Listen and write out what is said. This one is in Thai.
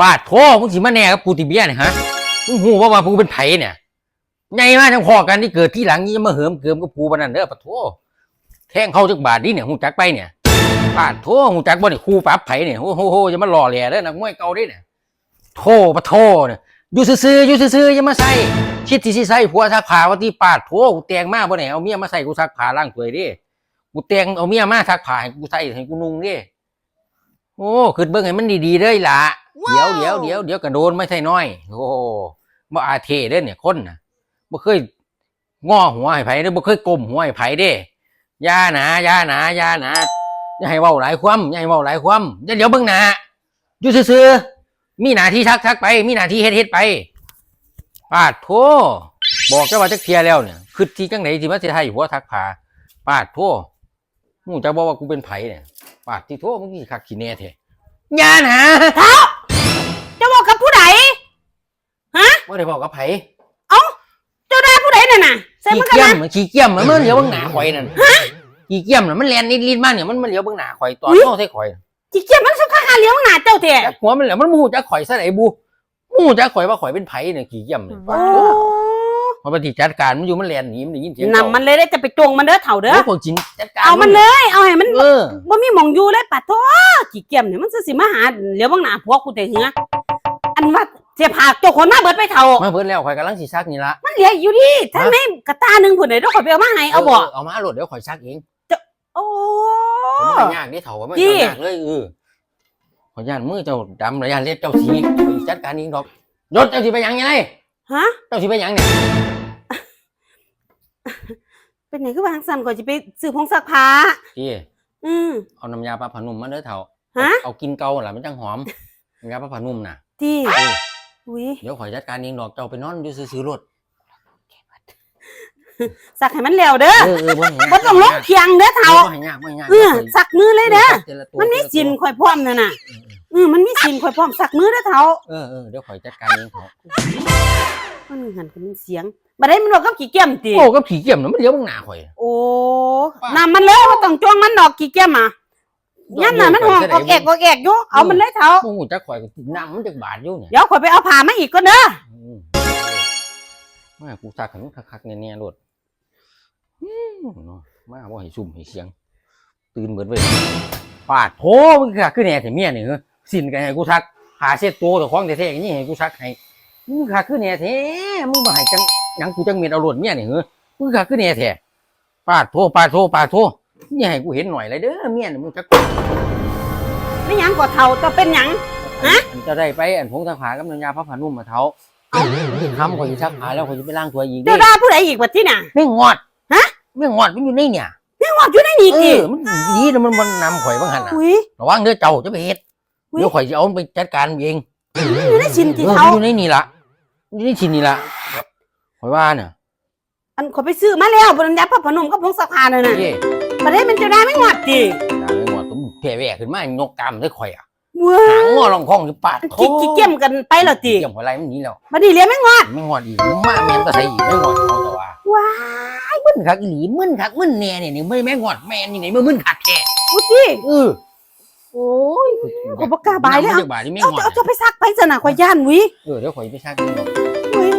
ปาดโทมึงสิมาแน่กับกูติเบียเนี่ยฮะมึงหูว่าว่ากูเป็นไผเนี่ยไงมาทั้งพอกันที่เกิดที่หลังนี่จะมาเหิมเกิมกับกูปานนั้นเด้อปะโทแทงเข้าจักบาทนี่เนี่ยหูจักไปเนี่ยปาดโทหูจักบ่เนี่ยครูปรับไผเนี่ยโอ้โหโหจะมาหล่อแหล่เด้อนักมวยเก่าด้เนี่ยโทปะโทเนี่ยอยู่ซื่อๆอยู่ซื่อๆอย่ามาใส่คิดที่สิใส่ผัวซักผ้าว่าที่ปาดโทกูแต่งมาบ่เนี่ยเอาเมียมาใส่กูซักผ้าล้างถ้วยเดิกูแต่งเอาเมียมาซักผ้าให้กูใส่ให้กูนุ่งดิโอ้ขึ้นเบิ่งให้มันดีๆเด้อล่ะ เดี๋ยวเดี๋ยวเดี๋ยวเดี๋ยวกระโดนไม่ใช่น้อย โอ้บ่อาเทเด้อเนี่ยคนน่ะบ่เคยง้อหัวให้ไผเด้อบ่เคยก้มหัวให้ไผเด้อย่าหนาอย่าหนาอย่าหนาอย่าให้เว้าหลายความอย่าให้เว้าหลายความอย่าเดี๋ยวเบิ่งหน้าอยู่ซื่อๆมีหน้าที่ทักทักไป มีหน้าที่เฮ็ดเฮ็ดไปปาดโทบอกเจ้าว่าจักเทียแล้วเนี่ยคือที่จังไหนที่มาสิให้หัวทักผาปาดโทมูจะบอกว่ากูเป็นไผเนี่ยปาดที่โทมึงสิคักขี้แน่แท้อย่าหนาเจ้า ได้บอกกับไผเจ้าได้ผู้ใดน่ะน่ะใส่ขี้มันกันเกียมนะมันขี้เกียมมันมันเหลียวเบิ่งหน้าข่อยนั่นขี้เกียมน่ะมันแลนนิดนิดมากเนี่ยมันมันเหลียวเบิ่งหน้าข่อยตอนโน้ใส่ข่อยจิเกียบมันสำคัญหาเลี้ยงหน้าเจ้าเถจัอะกหัวมันแหละมันมูจักข่อยซะไหนบูมูจักข่อยว่าข่อยเป็นไผเนี่ยขี้เกียมเนี่ยโอ้พอปฏิจัดการมันอยู่มันแลนหนีมันได้ยินเสียงนำมันเลยได้จะไปจงมันเด้อเถ่าเด้อเด้อ พวกจินจัดการเอามันเลย เอาให้มันเออ บ่มีหมองอยู่เลยปัดโทจิเกียบเนี่ยมันสิมาหาเลี้ยวบางหน้าพวกกูแต่เหืออันว่า เสียผากเจ้าคนมาเบิดไปเถ่า มาเพิ่นแล้วข่อยกำลังสิซักนี่ละ มันเหลืออยู่ดิถ้าไม่กระตาหนึงผู้ใดเดี๋ยวขอยไปเอามาให้เอาบ่เอามาโหลดเดี๋ยวข่อยซักเองโอ้ ผมไม่ยากนี่เถาว่าไม่จี้ ยากเลยเออขอย่านมือเจ้าดำระยานเล็ดเจ้าสีข่อยจัดการเองดอกยศเจ้าสิไปหยังไงฮะ เจ้าสิไปหยังเนี่ยเป็นไหนคือวางสั่นก่อนจะไปซื้อผงซักผ้าพี่อืม เอาน้ำยาปลาผานุ่มมาเด้อเถาฮะ เอากินเกาล่ะมันจังหอมน้ำยาปลาผานุ่มน่ะที่เออ อุ้ยเดี๋ยวข่อยจัดการเองดอกเจ้าไปนอนอยู่ซื้อๆรถสักให้มันแล้วเด้อเออเออบ่ให้ยากบ่ต้องลงเพียงเด้อเฒ่าเถ่าบ่ให้ยากบ่ให้ยากเออสักมือเลยเด้อแต่ละตัวมันมีสินแต่ละข่อยพร้อมนั่นน่ะตัวอืมมันมีสินข่อยพร้อมสักมือเด้อเถ่าเออเออเดี๋ยวข่อยจัดการเองเถามันหันกันเป็นเสียงบ่ได้มันบอกกับขี้เกียมติโอ้กับผีเกี่ยมน่ะมันเดี๋ยวมึงหน้าข่อย โอ้นำมันเลยบ่ต้องจ้วงมันดอกขี้เกียมอะ ยันน่ะมันห้องออกแอกออกแอกอยู่เอามันเลยเถ่ามึงหูจักข่อยก็น้ำมันจักบาดอยู่เนี่ยเดี๋ยวข่อยไปเอาผ้ามาอีกก่อนเด้ออืมมากูซักให้มันคักๆแน่ๆรถอืมเนาะมาบ่ให้ซุ่มให้เสียง ตื่นเบิดเว้ยปาดโถมึงคักคือแน่แต่เมียนี่เฮ้อสินกันให้กูซักหาเช็ดตัวแต่ของแท้ๆอย่างนี้ให้กูซักให้มึงคักคือแน่แท้มึงบ่ให้จังหยังกูจังเม็ดเอารถเมียนี่เฮ้อมึงคักคือแน่แท้ปาดโถปาดโถปาดโถ อย่าให้กูเห็นหน่อยเลยเด้อเมียนี่มึงจักไม่หยังก็เถ่าจะเป็นหยัง ฮะอันจะได้ไปอันผงซักผ้ากับน้ำยาผ้าผ้านุ่มมาเท้าเอ้าถึงคำข่อยสิซักผ้าแล้วข่อยจะไปล้างถ้วยอีกเด้เจ้าด่าผู้ใดอีกบัดที่น่ะ ไม่งอดฮะ ไม่งอดมันอยู่ในเนี่ยงอกอยู่ในนี่เอติอมันดีนะมันมันนำข่อยบางหันน่ะอุ้ย ระวังเด้อเจ้าจะไปเฮ็ดอุ๊ย เดี๋ยวข่อยจะเอามันไปจัดการเองอยู่ในสินเอที่อเถ่าอยู่ในนี่ละอยู่ในชิ้นนี่ละข่อยว่าเนี่ยอันข่อยไปซื้อมาแล้วบนยับพระพนมกับผงซักผ้านั่นน่ะเย่ บ่ได้มันเจ้าด่าไม่งอดติตาไม่งอดตุ้มแผ่แหวกขึ้นมายกกามได้ข่อยอะว้าหางงอลองคองอยู่ปาดขี้ขี้เกียมกันไปแล้วติเกี่ยมหัวไหล่มันหนี้แล้วบัดนี้เรียนไม่งอดไม่งอดอีกมาแม่นตะไสอีกไม่งอดเอาแต่ว่าว้าไอ้มึนคักอีหลีมึนคักมึนแน่เนี่ยนี่ไม่แม่งอดแม่นนี่ไหนมึนคักแท้อุติเออโอ้ยข่อยบ่กล้าบายเลยเอาเอาบายนี่ไม่เอางอดเอาจะไปซักไปซะน่ะข่อยย่านวิเออเดี๋ยวข่อยไปซักเองดอกอุ้ย